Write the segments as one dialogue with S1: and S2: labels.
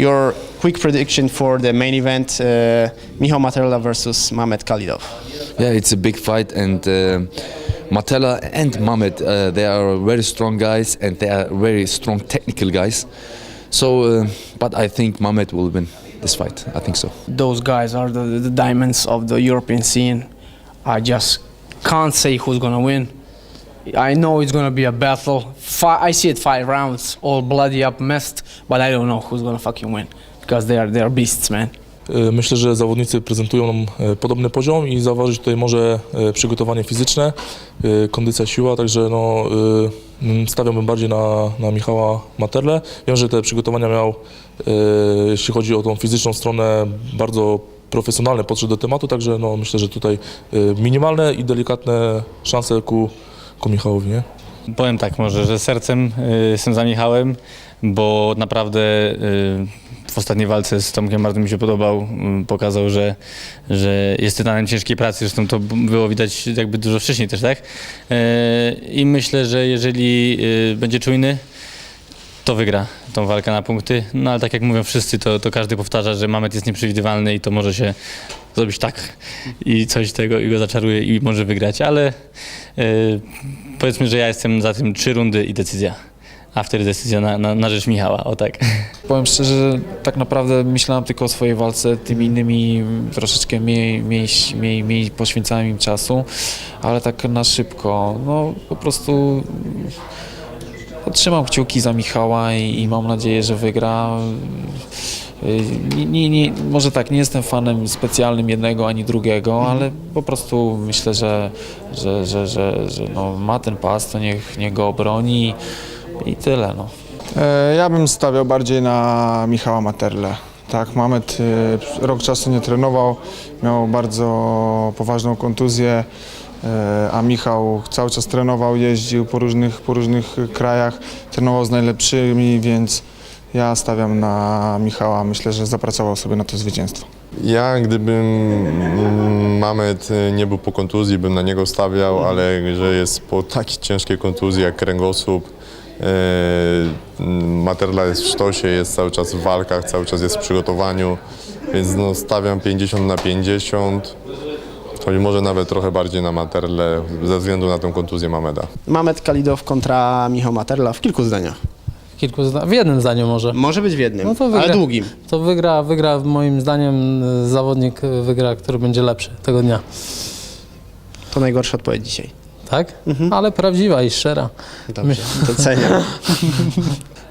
S1: your quick prediction for the main event, uh, Michał Materla versus Mamet Khalidov.
S2: Yeah, it's a big fight, and uh, Matela and Mamet, uh, they are very strong guys, and they are very strong technical guys. So, uh, but I think Mamet will win this fight. I think so.
S3: those guys are the, the diamonds of the European scene. I just can't say who's gonna win. I know it's gonna be a battle. Fi- I see it five rounds, all bloody up, messed, but I don't know who's gonna fucking win because they are they are beasts, man.
S4: E, Myślę, że zawodnicy prezentują nam e, podobny poziom i zauważyć tutaj może e, przygotowanie fizyczne, kondycja, siła, także no, stawiałbym bardziej na, na Michała Materle. Wiem, że te przygotowania miał, jeśli chodzi o tą fizyczną stronę, bardzo profesjonalne podszedł do tematu, także no, myślę, że tutaj minimalne i delikatne szanse ku, ku Michałowi. Nie?
S5: Powiem tak może, że sercem y, jestem za Michałem, bo naprawdę y, w ostatniej walce z Tomkiem bardzo mi się podobał. Y, pokazał, że, że jest tytanem ciężkiej pracy, zresztą to było widać jakby dużo wcześniej też, tak? Y, I myślę, że jeżeli y, będzie czujny, to wygra tą walkę na punkty. No ale tak jak mówią wszyscy, to, to każdy powtarza, że Mamet jest nieprzewidywalny i to może się zrobić tak i coś tego i go zaczaruje i może wygrać, ale y, powiedzmy, że ja jestem za tym trzy rundy i decyzja. A wtedy decyzja na, na, na rzecz Michała, o tak.
S6: Powiem szczerze, że tak naprawdę myślałem tylko o swojej walce, tymi innymi troszeczkę mniej, mniej, mniej, mniej poświęcałem im czasu, ale tak na szybko, no po prostu trzymam kciuki za Michała i, i mam nadzieję, że wygra. Y, Nie, nie, nie, może tak, nie jestem fanem specjalnym jednego ani drugiego, ale po prostu myślę, że, że, że, że, że no, ma ten pas, to niech, niech go obroni i tyle. No.
S7: E, Ja bym stawiał bardziej na Michała Materle. Tak, Mamet e, rok czasu nie trenował, miał bardzo poważną kontuzję, e, a Michał cały czas trenował, jeździł po różnych, po różnych krajach, trenował z najlepszymi, więc ja stawiam na Michała. Myślę, że zapracował sobie na to zwycięstwo.
S8: Ja gdybym mm, Mamet y, nie był po kontuzji, bym na niego stawiał, ale że jest po takiej ciężkiej kontuzji jak kręgosłup, e, mm, Materla jest w sztosie, jest cały czas w walkach, cały czas jest w przygotowaniu, więc no, stawiam 50 na 50, choć może nawet trochę bardziej na Materle ze względu na tę kontuzję Mameda.
S1: Mamet Khalidov kontra Michał Materla w kilku zdaniach.
S9: Kilku zda- w jednym zdaniu może.
S1: Może być w jednym,
S9: No to
S1: ale
S9: wygra.
S1: długim.
S9: To wygra, wygra moim zdaniem y, zawodnik y, wygra, który będzie lepszy tego dnia.
S1: To najgorsza odpowiedź dzisiaj.
S9: Tak? Ale prawdziwa i szczera.
S1: Dobrze, doceniam.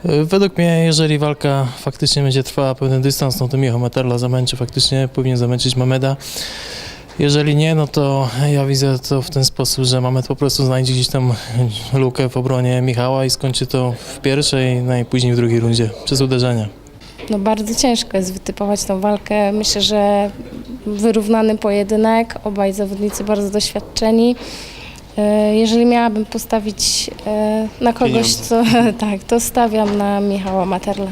S10: Y, Według mnie, jeżeli walka faktycznie będzie trwała pewien dystans, no to Michał Materla zamęczy faktycznie, powinien zamęczyć Mameda. Jeżeli nie, no to ja widzę to w ten sposób, że Mamed po prostu znajdzie gdzieś tam lukę w obronie Michała i skończy to w pierwszej, najpóźniej w drugiej rundzie przez uderzenie.
S11: No bardzo ciężko jest wytypować tą walkę. Myślę, że wyrównany pojedynek, obaj zawodnicy bardzo doświadczeni. E, Jeżeli miałabym postawić e, na kogoś, co tak, to stawiam na Michała Materla.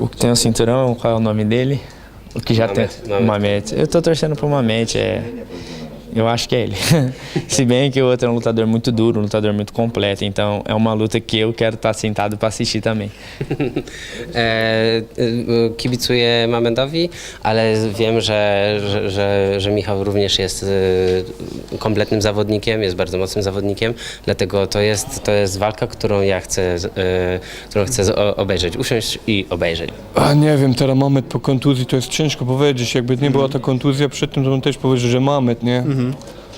S12: O que tem cinturão, qual é o nome dele? O que já tem. Mamet. Eu tô torcendo pro Mamet, é. Eu acho que é ele. Se bem que o outro é um lutador muito duro, um lutador muito completo, então é uma luta que eu quero estar sentado para assistir também.
S13: E, kibicuję Mamedowi, ale wiem, że, że, że, że Michał również jest e, kompletnym zawodnikiem, jest bardzo mocnym zawodnikiem, dlatego to jest, to jest walka, którą ja chcę, e, którą chcę obejrzeć, usiąść i obejrzeć.
S14: A nie wiem, teraz Mamet po kontuzji to jest ciężko powiedzieć. Jakby nie była ta kontuzja przed tym, to bym też powiedział, że Mamet, nie?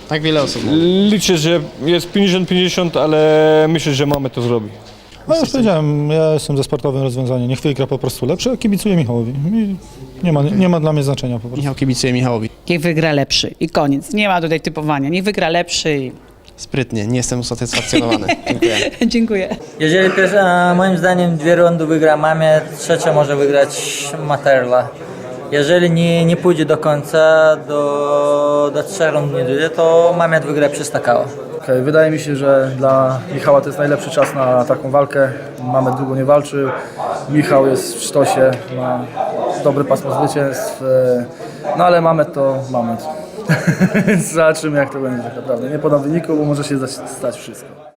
S1: Tak wiele osób mówi.
S14: Liczę, że jest 50-50, ale myślę, że Mamet to zrobi.
S10: No już powiedziałem, ja jestem za sportowym rozwiązaniem. Niech wygra po prostu lepszy, a kibicuję Michałowi. I nie ma, nie ma dla mnie znaczenia po prostu.
S1: Michał kibicuje Michałowi.
S15: Niech wygra lepszy i koniec. Nie ma tutaj typowania. Niech wygra lepszy i
S1: Sprytnie, nie jestem usatysfakcjonowany. Dziękuję.
S15: dziękuję.
S12: Jeżeli pierwsza, moim zdaniem dwie rundy wygra Mamet, trzecia może wygrać Materla. Jeżeli nie, nie pójdzie do końca, do, do trzech rund nie dojdzie, to Mamet wygra przez takała.
S10: Wydaje mi się, że dla Michała to jest najlepszy czas na taką walkę. Mamy długo nie walczył. Michał jest w sztosie, ma dobry pasmo zwycięstw. e, No ale mamy to mamy. Zobaczymy jak to będzie tak naprawdę. Nie podam wyniku, bo może się stać wszystko.